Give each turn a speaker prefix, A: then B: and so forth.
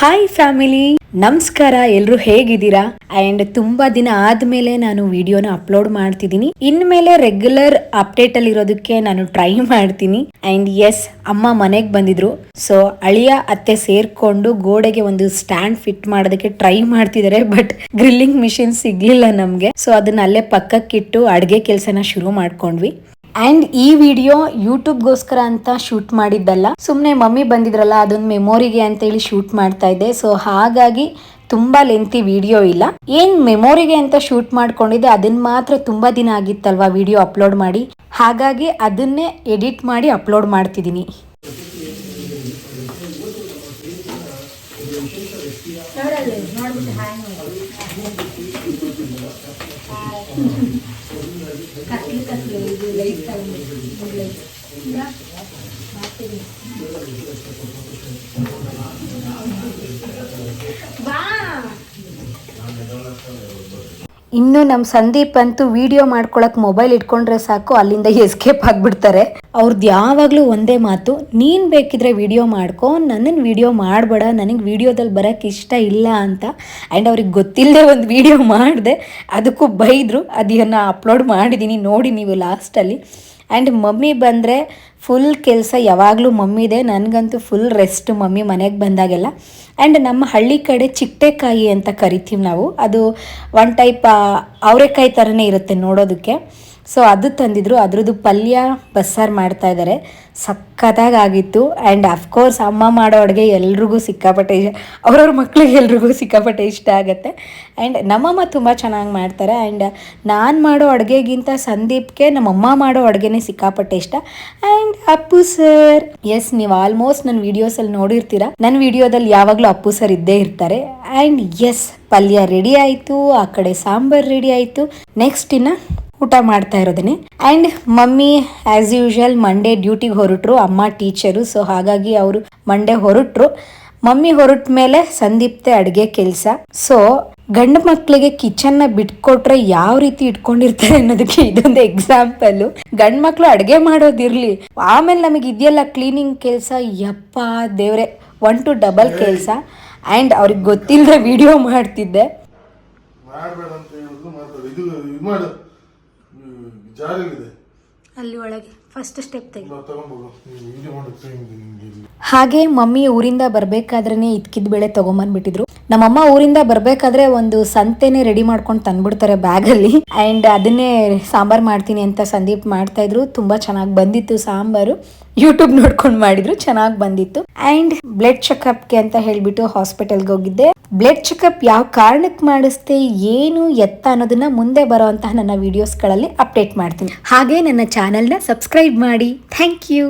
A: Hi family ನಮಸ್ಕಾರ, ಎಲ್ರು ಹೇಗಿದ್ದೀರಾ? ಅಂಡ್ ತುಂಬಾ ದಿನ ಆದ್ಮೇಲೆ ನಾನು ವಿಡಿಯೋನ ಅಪ್ಲೋಡ್ ಮಾಡ್ತಿದ್ದೀನಿ. ಇನ್ಮೇಲೆ ರೆಗ್ಯುಲರ್ ಅಪ್ಡೇಟ್ ಅಲ್ಲಿ ಇರೋದಕ್ಕೆ ನಾನು ಟ್ರೈ ಮಾಡ್ತೀನಿ. ಅಂಡ್ ಎಸ್ ಅಮ್ಮ ಮನೆಗೆ ಬಂದಿದ್ರು. ಸೊ ಅಳಿಯ ಅತ್ತೆ ಸೇರ್ಕೊಂಡು ಗೋಡೆಗೆ ಒಂದು ಸ್ಟ್ಯಾಂಡ್ ಫಿಟ್ ಮಾಡೋದಕ್ಕೆ ಟ್ರೈ ಮಾಡ್ತಿದ್ದಾರೆ. ಬಟ್ ಗ್ರಿಲ್ಲಿಂಗ್ ಮಿಷಿನ್ ಸಿಗ್ಲಿಲ್ಲ ನಮ್ಗೆ. ಸೊ ಅದನ್ನ ಅಲ್ಲೇ ಪಕ್ಕಕ್ಕಿಟ್ಟು ಅಡ್ಗೆ ಕೆಲಸನ ಶುರು ಮಾಡ್ಕೊಂಡ್ವಿ. ಅಂಡ್ ಈ ವಿಡಿಯೋ ಯೂಟ್ಯೂಬ್ಗೋಸ್ಕರ ಅಂತ ಶೂಟ್ ಮಾಡಿದ್ದಲ್ಲ. ಸುಮ್ಮನೆ ಮಮ್ಮಿ ಬಂದಿದ್ರಲ್ಲ ಅದೊಂದು ಮೆಮೊರಿಗೆ ಅಂತೇಳಿ ಶೂಟ್ ಮಾಡ್ತಾ ಇದ್ದೆ. ಸೊ ಹಾಗಾಗಿ ತುಂಬ ಲೆಂತಿ ವಿಡಿಯೋ ಇಲ್ಲ. ಏನ್ ಮೆಮೊರಿಗೆ ಅಂತ ಶೂಟ್ ಮಾಡ್ಕೊಂಡಿದ್ದೆ ಅದನ್ನ ಮಾತ್ರ ತುಂಬಾ ದಿನ ಆಗಿತ್ತಲ್ವಾ ವಿಡಿಯೋ ಅಪ್ಲೋಡ್ ಮಾಡಿ. ಹಾಗಾಗಿ ಅದನ್ನೇ ಎಡಿಟ್ ಮಾಡಿ ಅಪ್ಲೋಡ್ ಮಾಡ್ತಿದ್ದೀನಿ. ಇನ್ನು ನಮ್ಮ ಸಂದೀಪ್ ಅಂತೂ ವಿಡಿಯೋ ಮಾಡ್ಕೊಳಕ್ ಮೊಬೈಲ್ ಇಟ್ಕೊಂಡ್ರೆ ಸಾಕು ಅಲ್ಲಿಂದ ಎಸ್ಕೇಪ್ ಆಗ್ಬಿಡ್ತಾರೆ. ಅವ್ರದ್ದು ಯಾವಾಗಲೂ ಒಂದೇ ಮಾತು, ನೀನು ಬೇಕಿದ್ರೆ ವಿಡಿಯೋ ಮಾಡ್ಕೊ ನನ್ನನ್ನು ವಿಡಿಯೋ ಮಾಡಬೇಡ, ನನಗೆ ವಿಡಿಯೋದಲ್ಲಿ ಬರೋಕ್ಕೆ ಇಷ್ಟ ಇಲ್ಲ ಅಂತ. ಆ್ಯಂಡ್ ಅವ್ರಿಗೆ ಗೊತ್ತಿಲ್ಲದೆ ಒಂದು ವಿಡಿಯೋ ಮಾಡಿದೆ, ಅದಕ್ಕೂ ಬೈದರು ಅದನ್ನು ಅಪ್ಲೋಡ್ ಮಾಡಿದ್ದೀನಿ ನೋಡಿ ನೀವು ಲಾಸ್ಟಲ್ಲಿ ಆ್ಯಂಡ್ ಮಮ್ಮಿ ಬಂದರೆ ಫುಲ್ ಕೆಲಸ ಯಾವಾಗಲೂ ಮಮ್ಮಿದೆ, ನನಗಂತೂ ಫುಲ್ ರೆಸ್ಟ್ ಮಮ್ಮಿ ಮನೆಗೆ ಬಂದಾಗೆಲ್ಲ. ಆ್ಯಂಡ್ ನಮ್ಮ ಹಳ್ಳಿ ಕಡೆ ಚಿಟ್ಟೆಕಾಯಿ ಅಂತ ಕರಿತೀವಿ ನಾವು, ಅದು ಒನ್ ಟೈಪ್ ಅವರೆಕಾಯಿ ಥರನೇ ಇರುತ್ತೆ ನೋಡೋದಕ್ಕೆ. ಸೊ ಅದು ತಂದಿದ್ರು. ಅದ್ರದ್ದು ಪಲ್ಯ ಬಸ್ಸಾರು ಮಾಡ್ತಾ ಇದ್ದಾರೆ ಸಖತ್ತಾಗಿತ್ತು ಆ್ಯಂಡ್ ಅಫ್ಕೋರ್ಸ್ ಅಮ್ಮ ಮಾಡೋ ಅಡುಗೆ ಎಲ್ರಿಗೂ ಸಿಕ್ಕಾಪಟ್ಟೆ ಅವ್ರವ್ರ ಮಕ್ಳಿಗೆ ಎಲ್ರಿಗೂ ಸಿಕ್ಕಾಪಟ್ಟೆ ಇಷ್ಟ ಆಗುತ್ತೆ. ಆ್ಯಂಡ್ ನಮ್ಮಮ್ಮ ತುಂಬ ಚೆನ್ನಾಗಿ ಮಾಡ್ತಾರೆ. ಆ್ಯಂಡ್ ನಾನು ಮಾಡೋ ಅಡುಗೆಗಿಂತ ಸಂದೀಪ್ಗೆ ನಮ್ಮಮ್ಮ ಮಾಡೋ ಅಡುಗೆನೇ ಸಿಕ್ಕಾಪಟ್ಟೆ ಇಷ್ಟ. ಆ್ಯಂಡ್ ಅಪ್ಪು ಸರ್ ಎಸ್ ನೀವು ಆಲ್ಮೋಸ್ಟ್ ನನ್ನ ವೀಡಿಯೋಸಲ್ಲಿ ನೋಡಿರ್ತೀರ. ನನ್ನ ವಿಡಿಯೋದಲ್ಲಿ ಯಾವಾಗಲೂ ಅಪ್ಪು ಸರ್ ಇದ್ದೇ ಇರ್ತಾರೆ. ಆ್ಯಂಡ್ ಎಸ್ ಪಲ್ಯ ರೆಡಿ ಆಯಿತು. ಆ ಕಡೆ ಸಾಂಬಾರು ರೆಡಿ ಆಯಿತು. ನೆಕ್ಸ್ಟ್ ಇನ್ನು ಊಟ ಮಾಡ್ತಾ ಇರೋದನ್ನೇ and mummy as usual Monday ಡ್ಯೂಟಿಗೆ ಹೊರಟ್ರು. ಅಮ್ಮ ಟೀಚರು ಸೊ ಹಾಗಾಗಿ ಅವರು ಮಂಡೇ ಹೊರಟ್ರು. ಮಮ್ಮಿ ಹೊರಟ ಮೇಲೆ ಸಂದೀಪ್ತೆ ಅಡುಗೆ ಕೆಲಸ. ಸೊ ಗಂಡು ಮಕ್ಕಳಿಗೆ ಕಿಚನ್ನ ಬಿಟ್ಕೊಟ್ರೆ ಯಾವ ರೀತಿ ಇಟ್ಕೊಂಡಿರ್ತಾರೆ ಅನ್ನೋದಕ್ಕೆ ಇದೊಂದು ಎಕ್ಸಾಂಪಲ್ ಗಂಡು ಮಕ್ಕಳು ಅಡುಗೆ ಮಾಡೋದಿರ್ಲಿ ಆಮೇಲೆ ನಮಗೆ ಇದೆಯಲ್ಲ ಕ್ಲೀನಿಂಗ್ ಕೆಲಸ. ಯಪ್ಪ ದೇವ್ರೆ ಒನ್ ಟು ಡಬಲ್ ಕೆಲಸ. ಆ್ಯಂಡ್ ಅವ್ರಿಗೆ ಗೊತ್ತಿಲ್ಲದೆ ವಿಡಿಯೋ ಮಾಡ್ತಿದ್ದೆ.
B: ಜಾರಿಗಿದೆ
A: ಅಲ್ಲಿ ಒಳಗೆ. ಫಸ್ಟ್ ಸ್ಟೆಪ್ ತೆಗಿ. ಹಾಗೆ ಮಮ್ಮಿ ಊರಿಂದ ಬರ್ಬೇಕಾದ್ರೆ ಇದ್ಕಿದ ಬೆಳೆ ತಗೊಂಬಂದ್ಬಿಟ್ಟಿದ್ರು. ನಮ್ಮಮ್ಮ ಊರಿಂದ ಬರ್ಬೇಕಾದ್ರೆ ಒಂದು ಸಂತೆನೆ ರೆಡಿ ಮಾಡ್ಕೊಂಡು ತಂದ್ಬಿಡ್ತಾರೆ ಬ್ಯಾಗಲ್ಲಿ. ಅಂಡ್ ಅದನ್ನೇ ಸಾಂಬಾರ್ ಮಾಡ್ತೀನಿ ಅಂತ ಸಂದೀಪ್ ಮಾಡ್ತಾ ಇದ್ರು. ತುಂಬಾ ಚೆನ್ನಾಗಿ ಬಂದಿತ್ತು ಸಾಂಬಾರು. ಯೂಟ್ಯೂಬ್ ನೋಡ್ಕೊಂಡು ಮಾಡಿದ್ರು, ಚೆನ್ನಾಗಿ ಬಂದಿತ್ತು. ಅಂಡ್ ಬ್ಲಡ್ ಚೆಕಪ್ಗೆ ಅಂತ ಹೇಳ್ಬಿಟ್ಟು ಹಾಸ್ಪಿಟಲ್ಗೆ ಹೋಗಿದ್ದೆ. ಬ್ಲಡ್ ಚೆಕಪ್ ಯಾವ ಕಾರಣಕ್ಕೆ ಮಾಡಿಸ್ತೆ ಏನು ಎತ್ತ ಅನ್ನೋದನ್ನ ಮುಂದೆ ಬರುವಂತಹ ನನ್ನ ವಿಡಿಯೋಸ್ಗಳಲ್ಲಿ ಅಪ್ಡೇಟ್ ಮಾಡ್ತೀನಿ. ಹಾಗೆ ನನ್ನ ಚಾನೆಲ್ನ ಸಬ್ಸ್ಕ್ರೈಬ್ ಮಾಡಿ. Thank you